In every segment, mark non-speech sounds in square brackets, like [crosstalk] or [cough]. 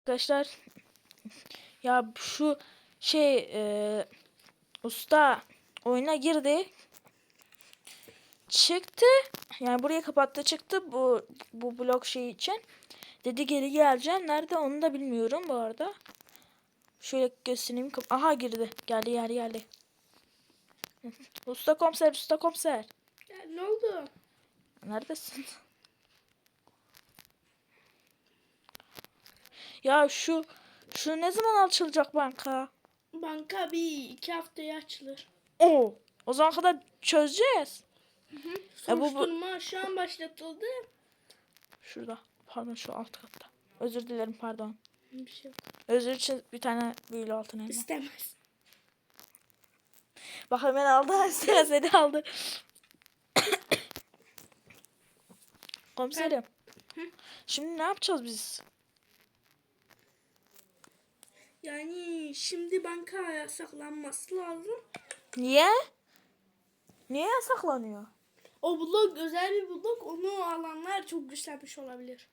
Arkadaşlar ya şu şey e, usta oyuna girdi. Çıktı. Yani burayı kapattı çıktı bu bu blok şey için. Dedi geri geleceğim. Nerede onu da bilmiyorum bu arada. Şöyle göstereyim. Aha girdi. Geldi geldi geldi. Usta komiser usta komiser. Ya, ne oldu? Neredesin? Ya şu şu ne zaman açılacak banka? Banka bir iki haftaya açılır. Oo, o zaman kadar çözeceğiz. E, bu- bu- Soruşturma şu an başlatıldı. Şurada. Pardon şu alt katta. Özür dilerim pardon. Bir şey yok. Özür için bir tane büyülü altın elma. İstemez. Bak hemen aldı. [laughs] Sıra seni aldı. Komiserim. Şimdi ne yapacağız biz? Yani şimdi banka yasaklanması lazım. Niye? Niye yasaklanıyor? O blok özel bir blok. Onu alanlar çok güçlenmiş olabilir.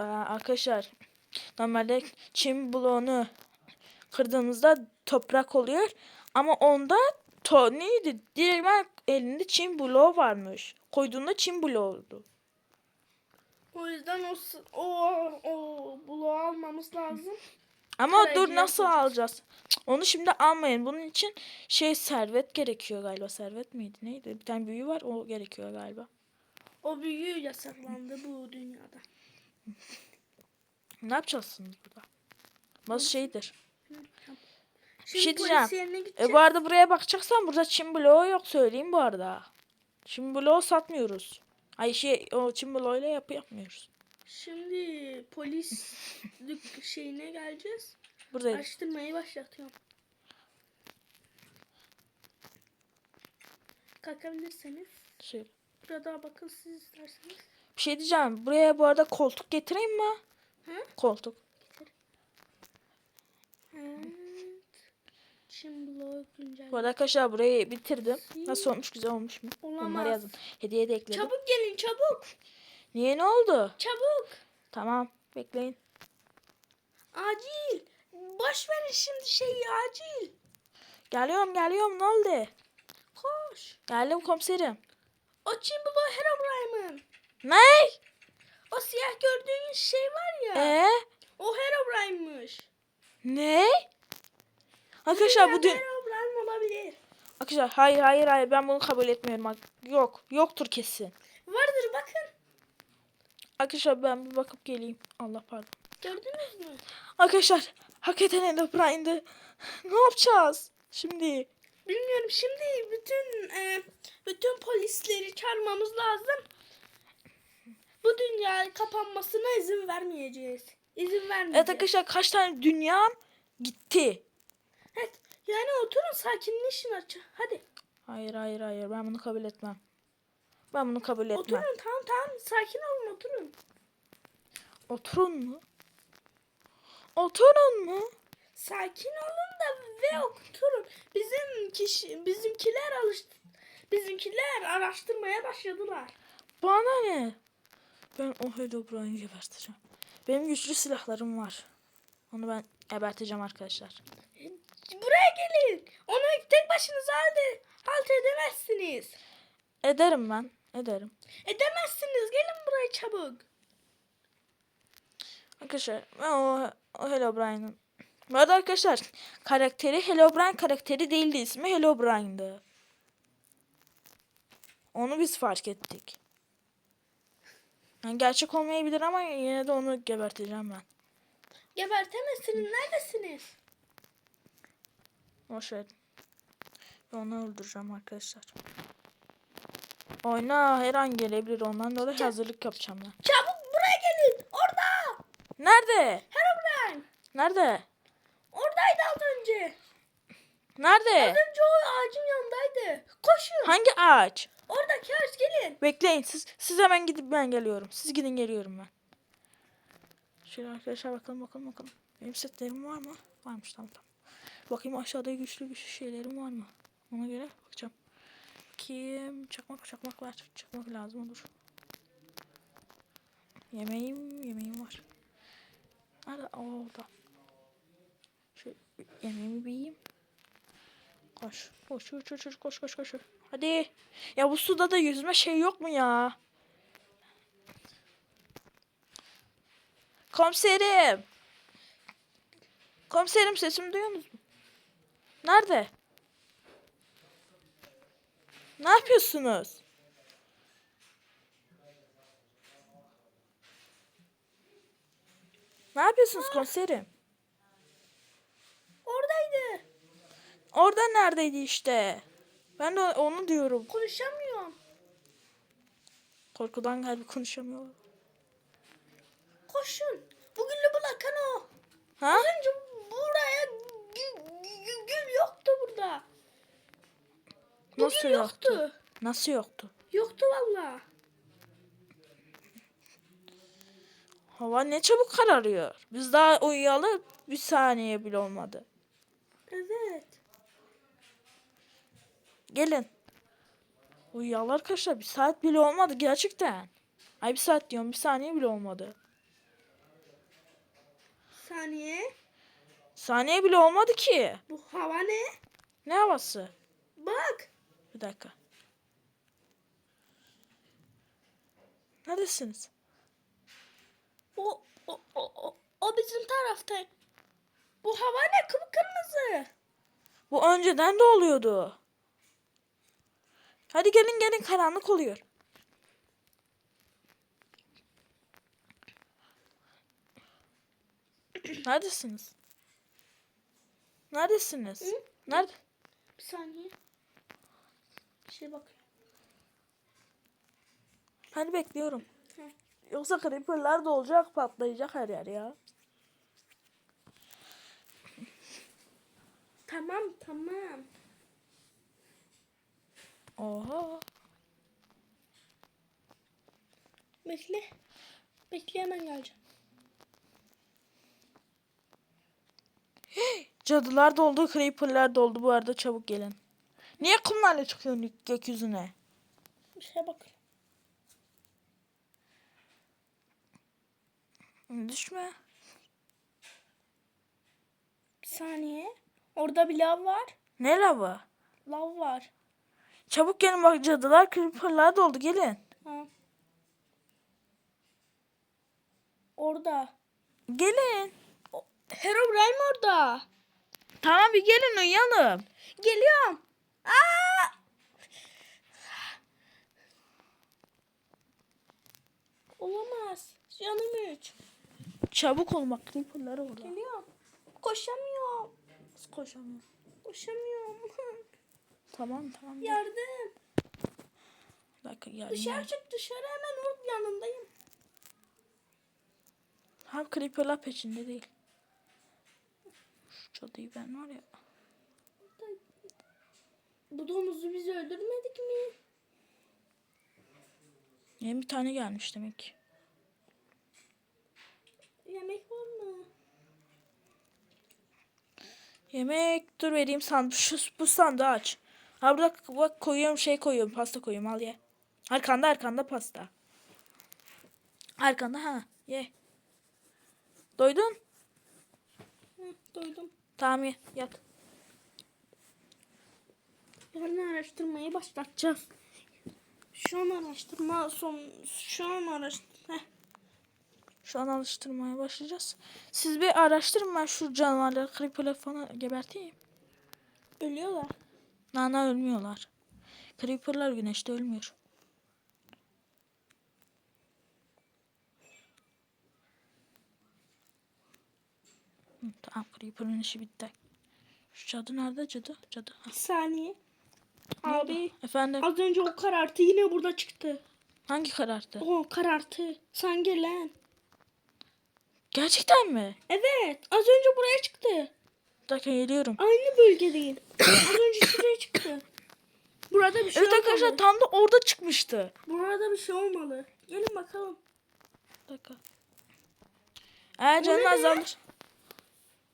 Ee, arkadaşlar normalde çim bloğunu kırdığımızda toprak oluyor ama onda to neydi? Direktmen elinde çim bloğu varmış. Koyduğunda çim bloğu oldu. O yüzden o o o bloğu almamız lazım. Ama Karaciğer dur nasıl koyacağız. alacağız? Cık, Onu şimdi almayın. Bunun için şey servet gerekiyor galiba. Servet miydi? Neydi? Bir tane büyü var. O gerekiyor galiba. O büyü yasaklandı bu dünyada. Ne yapacaksınız burada? Bazı şeydir. Şimdi şey diyeceğim. polis yerine gideceğiz. E bu arada buraya bakacaksan burada çim bloğu yok söyleyeyim bu arada. Çim bloğu satmıyoruz. Ay şey o çim bloğuyla yapı yapmıyoruz. Şimdi polis dük- [laughs] şeyine geleceğiz. Buradayız. Araştırmayı başlatıyorum. Kalkabilirseniz. Şöyle. Burada bakın siz isterseniz. Bir şey diyeceğim. Buraya bu arada koltuk getireyim mi? Hı? Koltuk. Evet. Bloğu güncel. Bu arada arkadaşlar burayı bitirdim. Nasıl olmuş? Güzel olmuş mu? Olamaz. Onları yazın. Hediye de ekledim. Çabuk gelin çabuk. Niye ne oldu? Çabuk. Tamam. Bekleyin. Acil. Boş verin şimdi şeyi acil. Geliyorum geliyorum. Ne oldu? Koş. Geldim komiserim. O bloğu Herobrine'ın. Ne? O siyah gördüğün şey var ya. Ee? O Herobrine'mış. Ne? Arkadaşlar bu dün... Herobrine olabilir. Arkadaşlar hayır hayır hayır ben bunu kabul etmiyorum. Yok. Yoktur kesin. Vardır bakın. Arkadaşlar ben bir bakıp geleyim. Allah pardon. Gördünüz mü? Arkadaşlar hakikaten Enderprine'dı. Ne yapacağız? Şimdi Bilmiyorum şimdi bütün e, bütün polisleri çağırmamız lazım. Bu dünya kapanmasına izin vermeyeceğiz. İzin vermeyeceğiz. evet arkadaşlar kaç tane dünyam gitti. Evet, yani oturun sakinleşin aç. Hadi. Hayır hayır hayır ben bunu kabul etmem. Ben bunu kabul etmem. Oturun tamam tamam sakin olun oturun. Oturun mu? Oturun mu? Sakin olun da ve oturun. Bizim kişi bizimkiler alış bizimkiler araştırmaya başladılar. Bana ne? Ben o Herobrine'i geberteceğim. Benim güçlü silahlarım var. Onu ben geberteceğim arkadaşlar. Buraya gelin. Onu tek başınıza halt edemezsiniz. Ederim ben. Ederim. Edemezsiniz. Gelin buraya çabuk. Arkadaşlar ben o, o Herobrine'ın. Bu arada arkadaşlar karakteri Herobrine karakteri değildi. ismi Herobrine'dı. Onu biz fark ettik. Yani gerçek olmayabilir ama yine de onu geberteceğim ben. Gebertemezsiniz. Neredesiniz? Boş ver. Ben onu öldüreceğim arkadaşlar. Oyuna her an gelebilir. Ondan dolayı hazırlık yapacağım ben. Çabuk buraya gelin. Orada. Nerede? Herobrine. Nerede? Oradaydı az önce. Nerede? Az önce o ağacın yanındaydı. Koşun. Hangi ağaç? Oradaki ağaç gelin. Bekleyin siz siz hemen gidip ben geliyorum. Siz gidin geliyorum ben. Şöyle arkadaşlar bakalım bakalım bakalım. Benim setlerim var mı? Varmış tamam tamam. Bakayım aşağıda güçlü güçlü şeylerim var mı? Ona göre bakacağım. Kim? Çakmak çakmak var. Çakmak lazım olur. Yemeğim yemeğim var. Nerede? Aa, orada. Şu yemeğimi bir yiyeyim. Koş. Koş koş koş koş koş koş. Hadi. Ya bu suda da yüzme şey yok mu ya? Komiserim. Komiserim sesimi duyuyorsunuz mu? Nerede? Ne yapıyorsunuz? Ne yapıyorsunuz komiserim? Oradaydı. Orada neredeydi işte? Ben de onu diyorum. Konuşamıyorum. Korkudan galiba konuşamıyorum. Koşun. Bugün bırakan o. Ha? Az önce buraya gül, gül, gül yoktu burada. Bugün Nasıl yoktu? yoktu. Nasıl yoktu? Yoktu valla. Hava ne çabuk kararıyor. Biz daha uyuyalı bir saniye bile olmadı. Evet. Gelin. Uyuyalı arkadaşlar bir saat bile olmadı gerçekten. Ay bir saat diyorum bir saniye bile olmadı. Saniye. Saniye bile olmadı ki. Bu hava ne? Ne havası? Bak. Dakika. Neredesiniz? O, o, o, o, o bizim tarafta. Bu hava ne? Kıpkırmızı. Bu önceden de oluyordu. Hadi gelin gelin karanlık oluyor. Neredesiniz? Neredesiniz? Hı? Nerede? Bir saniye. Şey bak. Hadi bekliyorum. Hı. Yoksa creeperlar da olacak patlayacak her yer ya. Tamam tamam. Oha. Bekle. Bekle hemen geleceğim. Cadılar da oldu, creeperlar da oldu. Bu arada çabuk gelin. Niye kumlarla çıkıyorsun gökyüzüne? Bir şey bak. Düşme. Bir saniye. Orada bir lav var. Ne lava? Lav var. Çabuk gelin bak cadılar creeperlar da oldu gelin. Ha. Orada. Gelin. Herobrine orada. Tamam bir gelin uyuyalım. Geliyorum. Aa! Olamaz. Canım üç. Çabuk ol bak creeperlar orada. Geliyorum. Koşamıyorum. Nasıl koşamıyorum? Koşamıyorum. Tamam tamam. Yardım. Bir dakika gel. Dışarı çık dışarı hemen onun yanındayım. Hem creeperlar peşinde değil. Şu cadıyı ben var ya. Bu domuzu biz öldürmedik mi? Yeni bir tane gelmiş demek. Yemek var mı? Yemek dur vereyim sandık. Şu bu sandığı aç. Ha burada bak koyuyorum şey koyuyorum. Pasta koyuyorum al ye. Arkanda arkanda pasta. Arkanda ha ye. Doydun? Hı, doydum. Tamam ye yat. Yarın araştırmayı başlatacağız. Şu an araştırma son şu an araştırma. Şu an alıştırmaya başlayacağız. Siz bir araştırın şu canavarları creeper'ları falan geberteyim. Ölüyorlar. Nana ölmüyorlar. Creeper'lar güneşte ölmüyor. Hı, tamam Creeper'ın işi bitti. Şu cadı nerede cadı? Cadı. Bir saniye. Abi Efendim az önce o karartı yine burada çıktı. hangi karartı? O karartı. Sen gelen. Gerçekten mi? Evet. Az önce buraya çıktı. Bir dakika geliyorum. Aynı bölge değil. az önce şuraya çıktı. Burada bir şey Evet olmalı. arkadaşlar tam da orada çıkmıştı. Burada bir şey olmalı. Gelin bakalım. Bir dakika. Eğer canın azalır.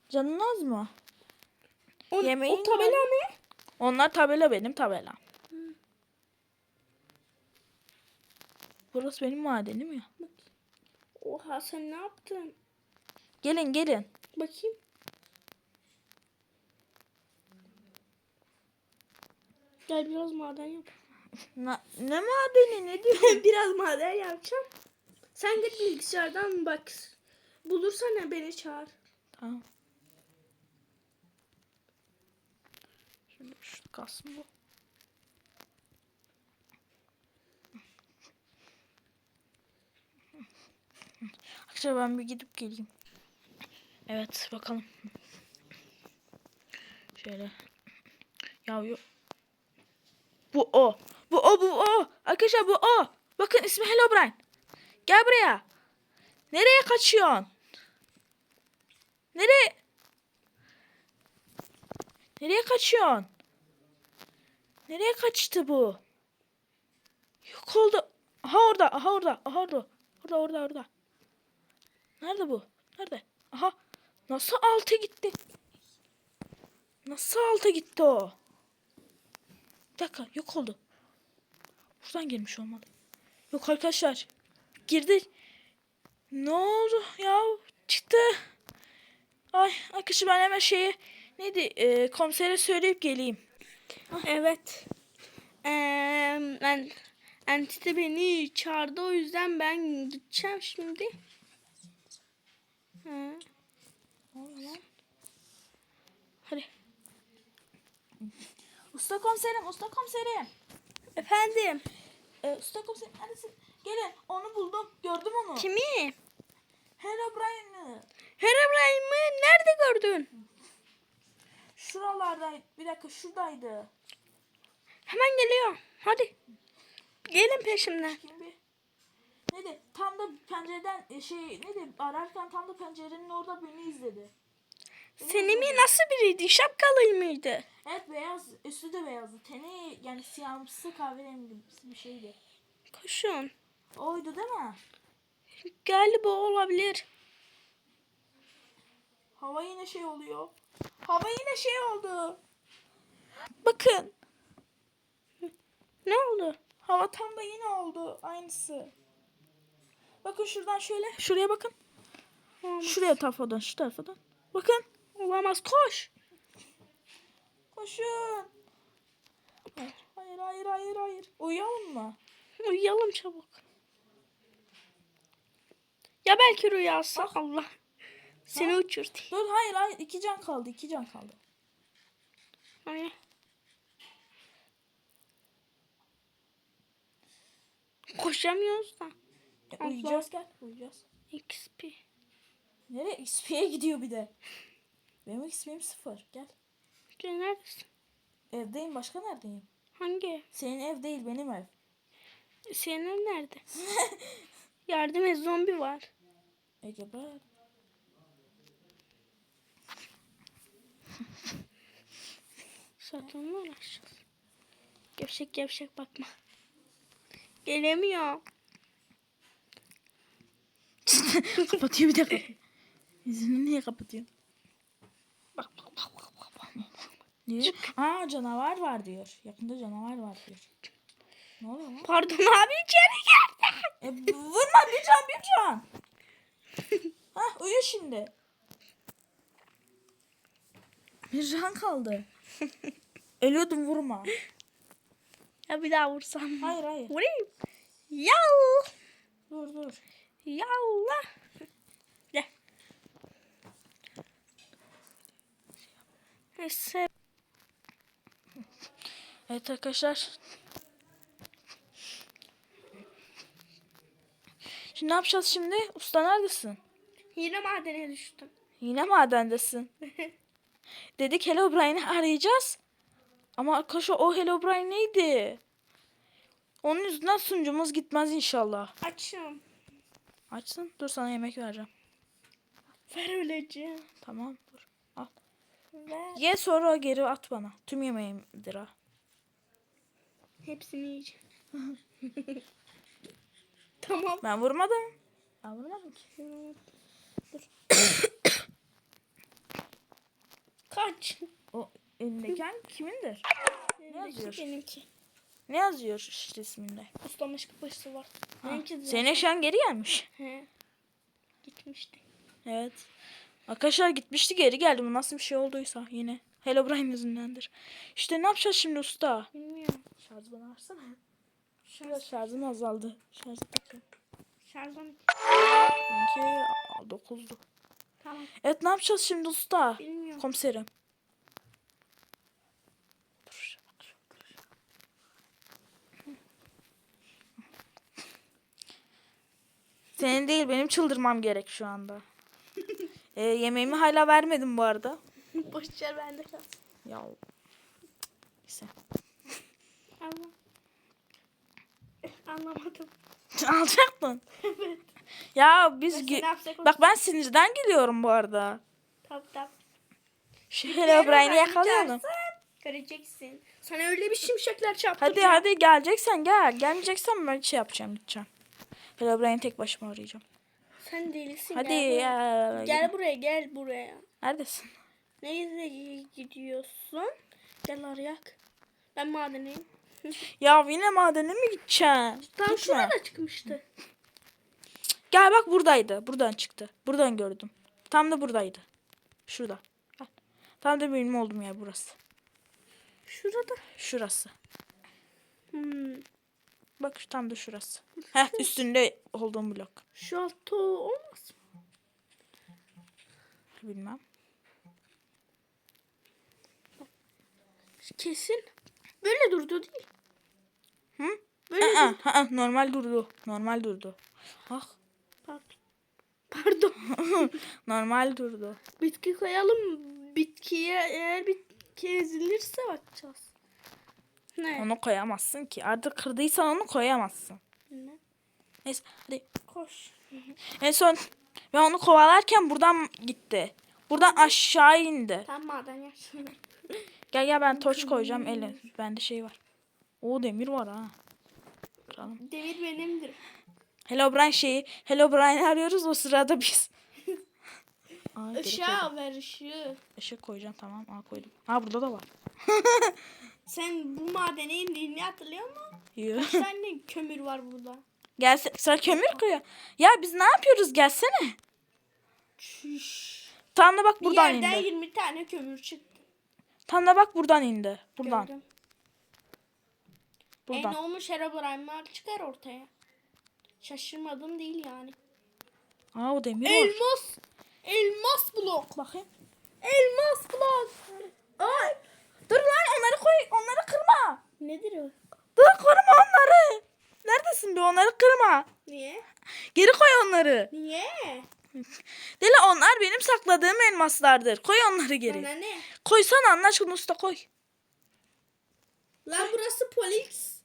Canın az mı? O, Yemeğin o tabela ne? Onlar tabela benim tabelam. Burası benim madenim ya. Oha sen ne yaptın? Gelin gelin. Bakayım. Gel biraz maden yap. [laughs] Na, ne madeni ne diyor? [laughs] biraz maden yapacağım. Sen git bilgisayardan bak. Bulursan beni çağır. Tamam. Şöyle şu kalsın bu. Arkadaşlar ben bir gidip geleyim. Evet bakalım. Şöyle. Ya yok. Bu o. Bu o bu o. Arkadaşlar bu o. Bakın ismi Hello Brian. Gel buraya. Nereye kaçıyorsun? Nereye? Nereye kaçıyorsun? Nereye kaçtı bu? Yok oldu. Aha orada, aha orada, aha orada. Orada, orada, orada. Nerede bu? Nerede? Aha. Nasıl alta gitti? Nasıl alta gitti o? Bir dakika, yok oldu. Buradan gelmiş olmalı. Yok arkadaşlar. Girdi. Ne oldu ya? Çıktı. Ay arkadaşlar ben hemen şeyi neydi e, komisere söyleyip geleyim. Evet. Ee, ben Entite beni çağırdı o yüzden ben gideceğim şimdi. Lan? Hadi. Usta komiserim, usta komiserim. Efendim. E, usta komiserim neredesin? Gelin onu buldum. Gördüm onu. Kimi? Hello Brian'ı. Herobrine'ı nerede gördün? Şuralardaydı. Bir dakika şuradaydı. Hemen geliyor. Hadi. Gelin peşimden. Bir? Neydi? Tam da pencereden e, şey neydi? Ararken tam da pencerenin orada beni izledi. Beni Senin mi nasıl biriydi? Şapkalı mıydı? Evet beyaz. Üstü de beyazdı. Teni yani siyahımsı kahverengimsi bir şeydi. Koşun. Oydu değil mi? Galiba olabilir. Hava yine şey oluyor. Hava yine şey oldu. Bakın. Ne oldu? Hava tam da yine oldu. Aynısı. Bakın şuradan şöyle. Şuraya bakın. Olamaz. Şuraya tarafadan şu tarafadan. Bakın. Olamaz. Koş. Koşun. Hayır hayır hayır hayır. Uyuyalım mı? Uyuyalım çabuk. Ya belki rüyası. Allah. Seni uçurdu. Dur hayır hayır. iki can kaldı. iki can kaldı. Ay. Koşamıyoruz da. Ya, uyuyacağız gel. Uyuyacağız. XP. Nereye? XP'ye gidiyor bir de. Benim XP'm sıfır. Gel. Gel neredesin? Evdeyim. Başka neredeyim? Hangi? Senin ev değil benim ev. Senin ev nerede? [laughs] Yardım et zombi var. Ege bak. Satın mı uğraşacağız? Gevşek gevşek bakma. Gelemiyor. [laughs] kapatıyor bir kapatıyor. Yüzünü niye kapatıyor? Bak bak bak bak bak. bak. Niye? Aa canavar var diyor. Yakında canavar var diyor. Ne oluyor lan? Pardon abi içeri geldi. E, vurma bir can bir can. [laughs] Hah uyu şimdi. Bir can kaldı. [laughs] Ölüyordum vurma. Ya bir daha vursam. Hayır hayır. Vurayım. Yav. Dur dur. Yallah. Gel. Neyse. Evet arkadaşlar. Şimdi ne yapacağız şimdi? Usta neredesin? Yine madene düştüm. Yine madendesin. [laughs] Dedik Hello Brian'ı arayacağız. Ama arkadaşlar o Hello Brian neydi? Onun yüzünden sunucumuz gitmez inşallah. Açım. Açsın. Dur sana yemek vereceğim. Ver öleceğim. Tamam dur. Al. Ver. Ye sonra geri at bana. Tüm yemeğimdir ha. Hepsini yiyeceğim. [laughs] tamam. Ben vurmadım. Ben vurmadım ki. [coughs] Kaç. O elindeki kimindir? yazıyor? Benimki. Ne yazıyor işte isminde? Ustamış kapısı var. Ha, Benimki de. Senin eşyan geri gelmiş. He. Gitmişti. Evet. Arkadaşlar gitmişti geri geldi. Bu nasıl bir şey olduysa yine. Hello Brian yüzündendir. İşte ne yapacağız şimdi usta? Bilmiyorum. Şarj bana versene. Şurada şarjım azaldı. Şarjı takıyorum. Şarjım. Benimki 9'du. Tamam. Evet ne yapacağız şimdi usta? Bilmiyorum. Komiserim. Bak, dur. Senin değil benim çıldırmam gerek şu anda. [laughs] Ee, yemeğimi hala vermedim bu arada. [laughs] Boş ver bende kalsın. Ya. Neyse. Allah. Anlamadım. [laughs] Alacaktın. Ya biz Neyse, gü- ne yapsak Bak ben sinirden geliyorum bu arada. Tap tap. Hello Brian'ı yakalayalım. Göreceksin. Sana öyle bir şimşekler Hadi çarptıracağım. hadi geleceksen gel. Gelmeyeceksen ben şey yapacağım gideceğim. Hello Brian'ı tek başıma arayacağım. Sen delisin. Hadi gel buraya. ya. Gel buraya gel buraya. Neredesin? Nereye gidiyorsun? Gel arayak. Ben madeneyim. [laughs] Ya yine madene mi gideceksin? Tam şurada çıkmıştı. Gel bak buradaydı. Buradan çıktı. Buradan gördüm. Tam da buradaydı. Şurada. Tam da benim olduğum yer burası. Şurada. Şurası. Hmm. Bak şu- tam da şurası. Heh üstünde olduğum blok. Şu altta olmaz mı? Bilmem. Kesin. Böyle durdu değil. Hı? Böyle Aa, durdu. aa, normal durdu. Normal durdu. Ah. Pardon. [laughs] Pardon. [laughs] Normal durdu. Bitki koyalım. Bitkiye eğer bitki ezilirse bakacağız. Ne? Onu koyamazsın ki. Artık kırdıysan onu koyamazsın. Ne? Neyse hadi. Koş. En son ben onu kovalarken buradan gitti. Buradan aşağı indi. Tam maden yaşında. Gel gel ben torç koyacağım ele. Bende şey var. O demir var ha. Kıralım. Demir benimdir. Hello Brian şeyi. Hello Brian'ı arıyoruz o sırada biz. Aa. Işığa ver ışığı. Işık koyacağım tamam. Aa koydum. Aa burada da var. [laughs] Sen bu madene indiğini hatırlıyor musun? Yoo. Kaç tane kömür var burada? Gelse sen kömür koy. Ya biz ne yapıyoruz gelsene. Çüş. Tam da bak Bir buradan yerden indi. 20 tane kömür çıktı. Tam da bak buradan indi. Buradan. Gördüm. Buradan. E ne olmuş Herobrine'lar çıkar ortaya. Şaşırmadım değil yani. Aa o demir. Elmas. Elmas blok. Bakayım. Elmas blok. Ay. Dur lan onları koy. Onları kırma. Nedir o? Dur kırma onları. Neredesin be onları kırma. Niye? Geri koy onları. Niye? Deli onlar benim sakladığım elmaslardır. Koy onları geri. Bana ne? Koysana aşkına usta koy. Lan burası polis.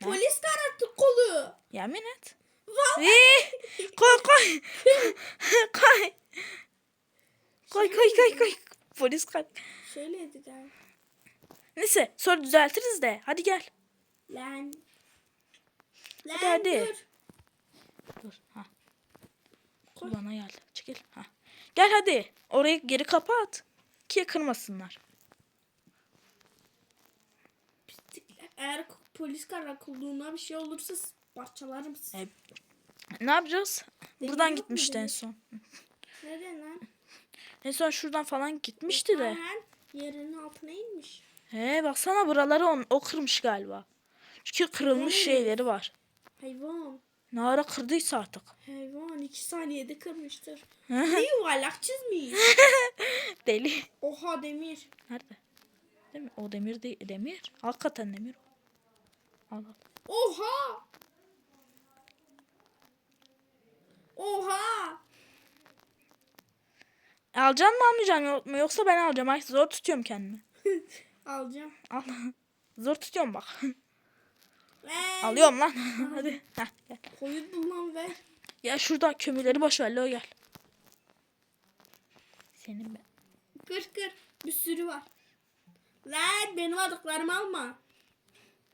Polis karakolu. Yemin et. Vallahi. Koy koy. [laughs] koy. Koy koy koy koy. Polis koy. Şöyle dediler. Neyse sonra düzeltiriz de. Hadi gel. Lan. Lan Hadi, hadi. dur. Dur. Ha. Koy. Bana gel. Çekil. Ha. Gel hadi. Orayı geri kapat. Ki kırmasınlar. Pislikler. Eğer polis karakolluğuna bir şey olursa parçalarım sizi. E, Ne yapacağız? Demir Buradan gitmişti en son. Neden lan? En son şuradan falan gitmişti de. Aynen. Yerin altına inmiş. He baksana buraları on, o kırmış galiba. Çünkü kırılmış Evet. şeyleri var. Hayvan. Ne ara kırdıysa artık. Hayvan iki saniyede kırmıştır. [laughs] ne yuvarlak çizmiş. [laughs] Deli. Oha demir. Nerede? Değil mi? O demir değil. Demir. Hakikaten demir. Al al. Oha. Oha. Alacaksın mı almayacaksın mı? Yoksa ben alacağım. Ay zor tutuyorum kendimi. [laughs] Alacağım. Al. [laughs] zor tutuyorum bak. Ver. Alıyorum lan. [laughs] Hadi. Heh, gel. Koyun lan ver. Ya şurada kömürleri boş ver. Lo gel. Senin ben. Kır kır. Bir sürü var. Lan benim aldıklarımı alma.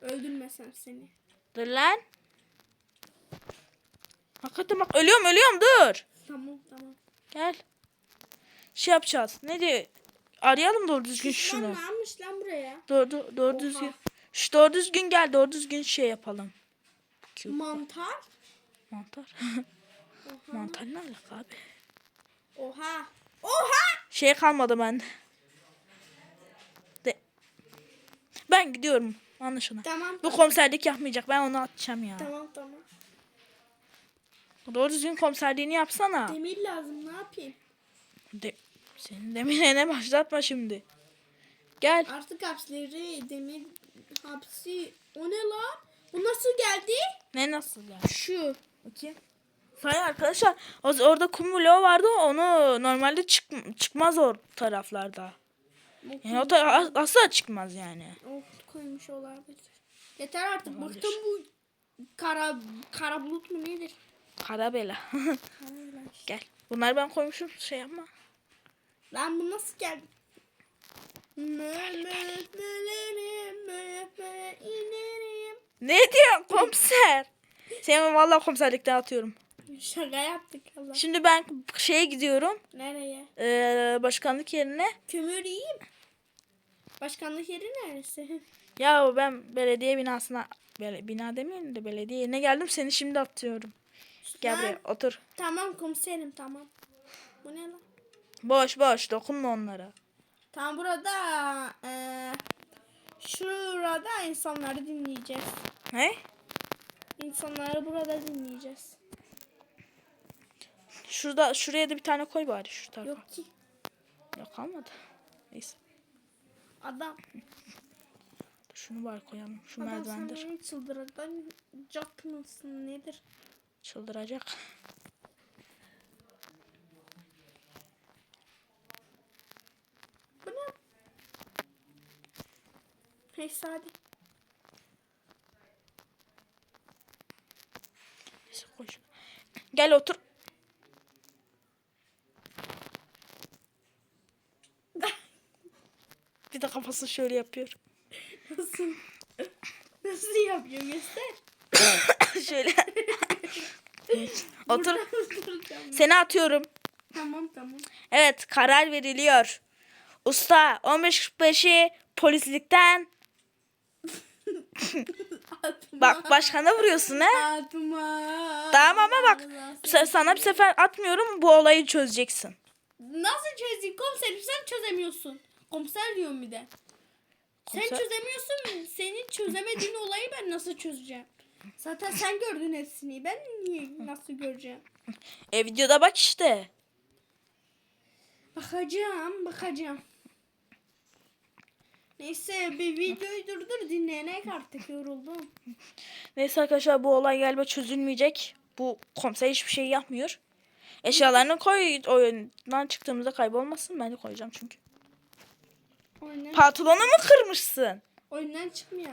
Öldürmesem seni. Dur lan. Hakikaten bak ölüyorum ölüyorum dur. Tamam tamam. Gel. Şey yapacağız. Ne diyor? Arayalım doğru düzgün Lan şunu. ne yapmış lan buraya? Doğru, doğru düzgün. Şu doğru düzgün gel. Doğru düzgün şey yapalım. Mantar. Mantar. [laughs] Oha. Mantar ne alaka abi? Oha. Oha. Şey kalmadı bende. De. Ben gidiyorum. Anlaşılan. Tamam. Bu komiserlik yapmayacak. Ben onu atacağım ya. Tamam tamam. Doğru düzgün komiserliğini yapsana. Demir lazım ne yapayım? De senin demirine [laughs] başlatma şimdi. Gel. Artık hapsleri demir hapsi. O ne lan? Bu nasıl geldi? Ne nasıl ya? Şu. Bakayım. Hayır arkadaşlar orada kum bloğu vardı onu normalde çık, çıkmaz o taraflarda. Yani o ta- asla çıkmaz yani. Of koymuş olabilir. Yeter artık Olabilir. bıktım bu kara kara bulut mu nedir? Karabela. [laughs] Gel. Bunları ben koymuşum şey yapma. Lan bu nasıl geldi? Ne diyor komiser? Seni vallahi komiserlikten atıyorum. Şaka yaptık Allah. Şimdi ben şeye gidiyorum. Nereye? eee, başkanlık yerine. Kömür yiyeyim. Başkanlık yeri neresi? Ya ben belediye binasına bele, bina demeyeyim de belediye yerine geldim. Seni şimdi atıyorum. Gel buraya otur. Tamam komiserim tamam. Bu ne lan? Boş boş dokunma onlara. Tam burada eee şurada insanları dinleyeceğiz. Ne? İnsanları burada dinleyeceğiz. Şurada şuraya da bir tane koy bari şu tarafa. Yok ki Yok kalmadı. Neyse. adam. Dur Şunu bari koyalım. Şu Adam merdivendir. beni çıldırdan cak mısın nedir? Çıldıracak. Bu ne? Neyse hadi. Neyse şunu. Gel otur. Bir de kafasını şöyle yapıyor. Nasıl? Nasıl yapıyor göster. [coughs] şöyle. [laughs] otur. Seni atıyorum. tamam tamam. Evet karar veriliyor. Usta 15.45'i polislikten [laughs] bak başkana vuruyorsun ha. Atma. Tamam ama bak se- sana bir sefer atmıyorum bu olayı çözeceksin. Nasıl çözeyim komiserim sen çözemiyorsun. Komiser diyorum bir de. Komiser- Sen çözemiyorsun. Senin çözemediğin olayı ben nasıl çözeceğim? Zaten sen gördün hepsini. Ben niye nasıl göreceğim? E videoda bak işte. Bakacağım, bakacağım. Neyse bir videoyu durdur dinleyenek artık yoruldum. Neyse arkadaşlar bu olay galiba çözülmeyecek. Bu komiser hiçbir şey yapmıyor. Eşyalarını koy oyundan çıktığımızda kaybolmasın. Ben de koyacağım çünkü. Oyundan, Pantolonu mu kırmışsın? oyundan çıkmıyor.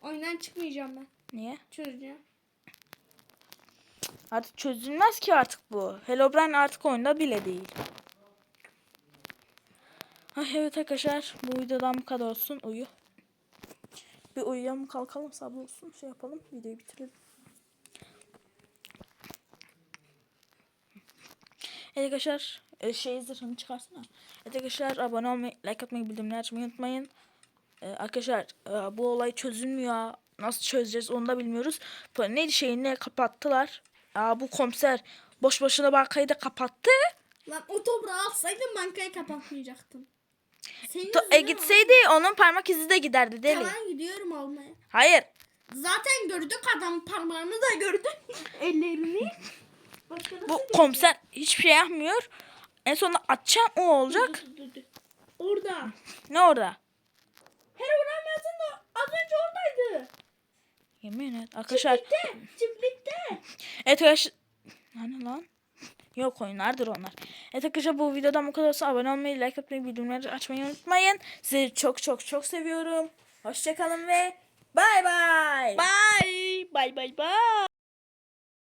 Oyundan çıkmayacağım ben. Niye? Çözeceğim. Artık çözülmez ki artık bu. Herobrine artık oyunda bile değil. Ay evet arkadaşlar bu videodan bu kadar olsun. Uyu. Bir uyuyalım kalkalım sabah olsun şey yapalım videoyu bitirelim. Evet arkadaşlar e, şey zırhını çıkarsana. Evet arkadaşlar abone olmayı, like atmayı, bildirimleri açmayı unutmayın. Ee, arkadaşlar e, bu olay çözülmüyor. Nasıl çözeceğiz onu da bilmiyoruz. Neydi şeyini kapattılar. Aa, bu komiser boş boşuna bankayı da kapattı. Lan o toprağı alsaydın bankayı kapatmayacaktım. Senin To- e, gitseydi onun parmak izi de giderdi deli. Tamam gidiyorum almaya. Hayır. Zaten gördük adam parmağını da gördün. [laughs] Ellerini. Başka nasıl Bu görecek? komiser hiçbir şey yapmıyor. En sonunda açacağım o olacak. Dur, dur, dur. Orada. Ne orada? Herobrine yazın az önce oradaydı. Yemin et. Arkadaşlar. Çiftlikte. Çiftlikte. Evet arkadaşlar. Hani lan? Yok oyunlardır onlar. Evet arkadaşlar bu videodan bu kadar olsa abone olmayı, like atmayı, bildirimleri açmayı unutmayın. Sizi çok çok çok seviyorum. Hoşçakalın ve bay bay. Bye. Bye bye bye.